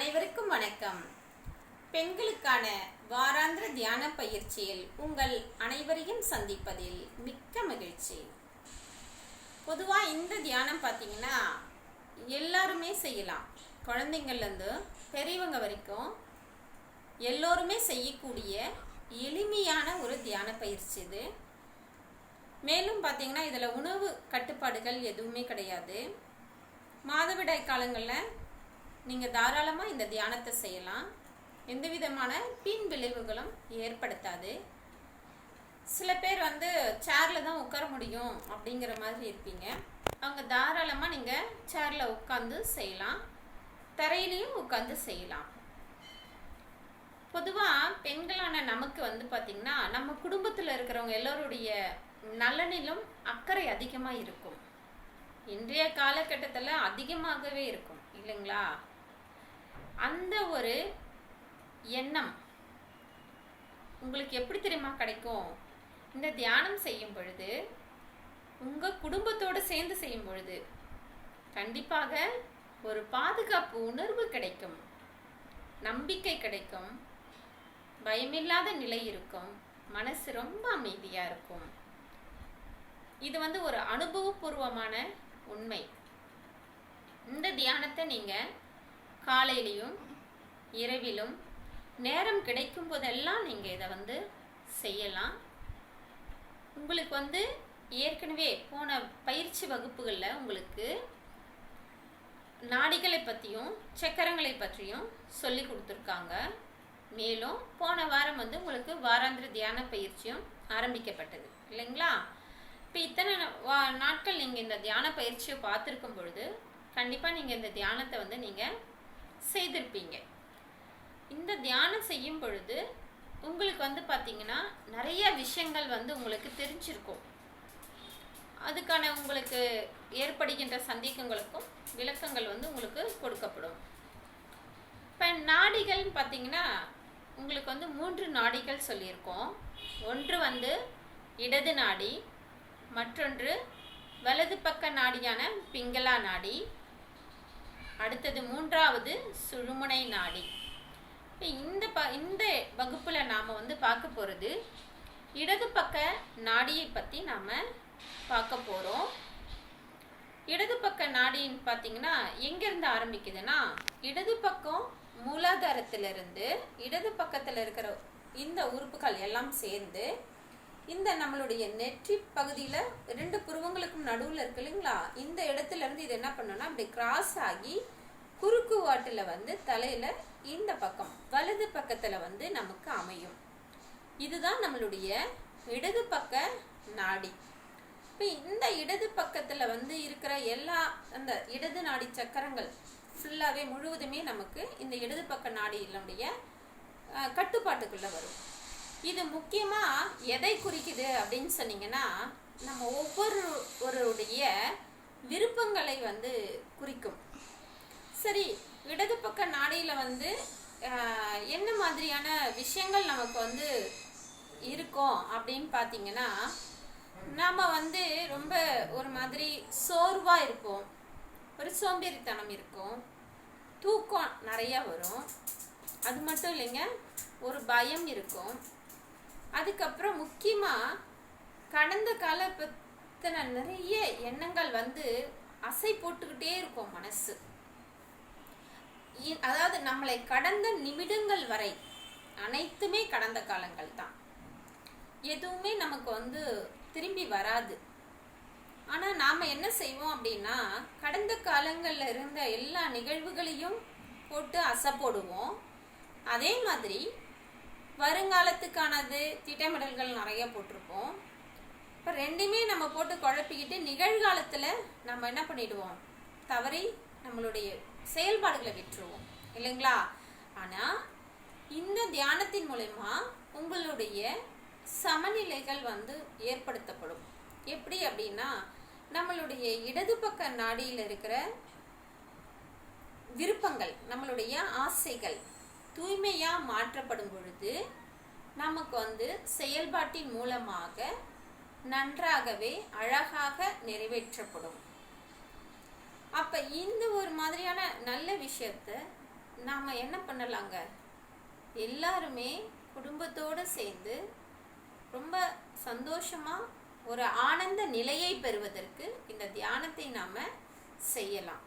அனைவருக்கும் வணக்கம். பெண்களுக்கான வாராந்திர தியான பயிற்சியில் உங்கள் அனைவரையும் சந்திப்பதில் மிக்க மகிழ்ச்சி. பொதுவாக இந்த தியானம் பார்த்தீங்கன்னா எல்லாருமே செய்யலாம். குழந்தைங்கள்லேருந்து பெரியவங்க வரைக்கும் எல்லோருமே செய்யக்கூடிய எளிமையான ஒரு தியான பயிற்சி இது. மேலும் பார்த்தீங்கன்னா இதில் உணவு கட்டுப்பாடுகள் எதுவுமே கிடையாது. மாதவிடாய் காலங்களில் நீங்கள் தாராளமாக இந்த தியானத்தை செய்யலாம். எந்த விதமான பின் விளைவுகளும் ஏற்படுத்தாது. சில பேர் வந்து சேரில் தான் உட்கார முடியும் அப்படிங்கிற மாதிரி இருப்பீங்க. அவங்க தாராளமாக நீங்கள் சேரில் உட்காந்து செய்யலாம். தரையிலையும் உட்காந்து செய்யலாம். பொதுவாக பெண்களான நமக்கு வந்து பார்த்திங்கன்னா நம்ம குடும்பத்தில் இருக்கிறவங்க எல்லோருடைய நலனிலும் அக்கறை அதிகமாக இருக்கும். இன்றைய காலகட்டத்தில் அதிகமாகவே இருக்கும். இல்லைங்களா? அந்த ஒரு எண்ணம் உங்களுக்கு எப்படி தெரியுமா கிடைக்கும்? இந்த தியானம் செய்யும் பொழுது உங்கள் குடும்பத்தோடு சேர்ந்து செய்யும் பொழுது கண்டிப்பாக ஒரு பாதுகாப்பு உணர்வு கிடைக்கும் நம்பிக்கை கிடைக்கும் பயமில்லாத நிலை இருக்கும் மனசு ரொம்ப அமைதியாக இருக்கும். இது வந்து ஒரு அனுபவபூர்வமான உண்மை. இந்த தியானத்தை நீங்கள் காலையிலையும் இரவிலும் நேரம் கிடைக்கும் போதெல்லாம் நீங்கள் இதை வந்து செய்யலாம். உங்களுக்கு வந்து ஏற்கனவே போன பயிற்சி வகுப்புகளில் உங்களுக்கு நாடிகளை பற்றியும் சக்கரங்களை பற்றியும் சொல்லி கொடுத்துருக்காங்க. மேலும் போன வாரம் வந்து உங்களுக்கு வாராந்திர தியான பயிற்சியும் ஆரம்பிக்கப்பட்டது. இல்லைங்களா? இப்போ இத்தனை வா- நாட்கள் நீங்கள் இந்த தியான பயிற்சியை பார்த்துருக்கும் பொழுது கண்டிப்பாக நீங்கள் இந்த தியானத்தை வந்து நீங்கள் செய்திருப்பீங்க. இந்த தியானம் செய்யும் பொழுது உங்களுக்கு வந்து பார்த்தீங்கன்னா நிறைய விஷயங்கள் வந்து உங்களுக்கு தெரிஞ்சிருக்கும். அதுக்கான உங்களுக்கு ஏற்படுகின்ற சந்தேகங்களுக்கும் விளக்கங்கள் வந்து உங்களுக்கு கொடுக்கப்படும். இப்போ நாடிகள்னு பார்த்தீங்கன்னா உங்களுக்கு வந்து மூன்று நாடிகள் சொல்லியிருக்கோம். ஒன்று வந்து இடது நாடி மற்றொன்று வலது பக்க நாடியான பிங்களா நாடி அடுத்தது மூன்றாவது சுழுமுனை நாடி இப்போ இந்த ப இந்த வகுப்பில் நாம் வந்து பார்க்க போகிறது இடது பக்க நாடியை பற்றி நாம் பார்க்க போகிறோம் இடது பக்க நாடின்னு பார்த்தீங்கன்னா எங்கேருந்து ஆரம்பிக்குதுன்னா இடது பக்கம் மூலாதாரத்திலிருந்து இடது பக்கத்தில் இருக்கிற இந்த உறுப்புகள் எல்லாம் சேர்ந்து இந்த நம்மளுடைய நெற்றி பகுதியில் ரெண்டு புருவங்களுக்கும் நடுவில் இருக்கு இல்லைங்களா? இந்த இடத்துல இருந்து இது என்ன பண்ணோம்னா அப்படி கிராஸ் ஆகி குறுக்கு வாட்டில் வந்து தலையில் இந்த பக்கம் வலது பக்கத்தில் வந்து நமக்கு அமையும். இதுதான் நம்மளுடைய இடது பக்க நாடி. இப்போ இந்த இடது பக்கத்தில் வந்து இருக்கிற எல்லா அந்த இடது நாடி சக்கரங்கள் ஃபுல்லாகவே முழுவதுமே நமக்கு இந்த இடது பக்க நாடியினுடைய கட்டுப்பாட்டுக்குள்ளே வரும். இது முக்கியமாக எதை குறிக்குது அப்படின்னு சொன்னீங்கன்னா நம்ம ஒவ்வொருவருடைய விருப்பங்களை வந்து குறிக்கும். சரி இடது பக்க நாடியில் வந்து என்ன மாதிரியான விஷயங்கள் நமக்கு வந்து இருக்கும் அப்படின்னு பார்த்தீங்கன்னா நாம் வந்து ரொம்ப ஒரு மாதிரி சோர்வாக இருப்போம். ஒரு சோம்பேறித்தனம் இருக்கும். தூக்கம் நிறையா வரும். அது மட்டும் இல்லைங்க ஒரு பயம் இருக்கும். அதுக்கப்புறம் முக்கியமாக கடந்த கால பற்றின நிறைய எண்ணங்கள் வந்து அசை போட்டுக்கிட்டே இருக்கும் மனசு. இ- அதாவது நம்மளை கடந்த நிமிடங்கள் வரை அனைத்துமே கடந்த காலங்கள் தான். எதுவுமே நமக்கு வந்து திரும்பி வராது. ஆனால் நாம் என்ன செய்வோம் அப்படின்னா கடந்த காலங்களில் இருந்த எல்லா நிகழ்வுகளையும் போட்டு அசை போடுவோம். அதே மாதிரி வருங்காலத்துக்கானது திட்டமிடல்கள் நிறைய போட்டிருப்போம். இப்போ ரெண்டுமே நம்ம போட்டு குழப்பிக்கிட்டு நிகழ்காலத்தில் நம்ம என்ன பண்ணிடுவோம்? தவறி நம்மளுடைய செயல்பாடுகளை விட்டுருவோம். இல்லைங்களா? ஆனால் இந்த தியானத்தின் மூலயமா உங்களுடைய சமநிலைகள் வந்து ஏற்படுத்தப்படும். எப்படி அப்படின்னா நம்மளுடைய இடது பக்க நாடியில் இருக்கிற விருப்பங்கள் நம்மளுடைய ஆசைகள் தூய்மையாக மாற்றப்படும் பொழுது நமக்கு வந்து செயல்பாட்டின் மூலமாக நன்றாகவே அழகாக நிறைவேற்றப்படும். அப்ப இந்த ஒரு மாதிரியான நல்ல விஷயத்த நாம் என்ன பண்ணலாங்க? எல்லாருமே குடும்பத்தோடு சேர்ந்து ரொம்ப சந்தோஷமாக ஒரு ஆனந்த நிலையை பெறுவதற்கு இந்த தியானத்தை நாம் செய்யலாம்.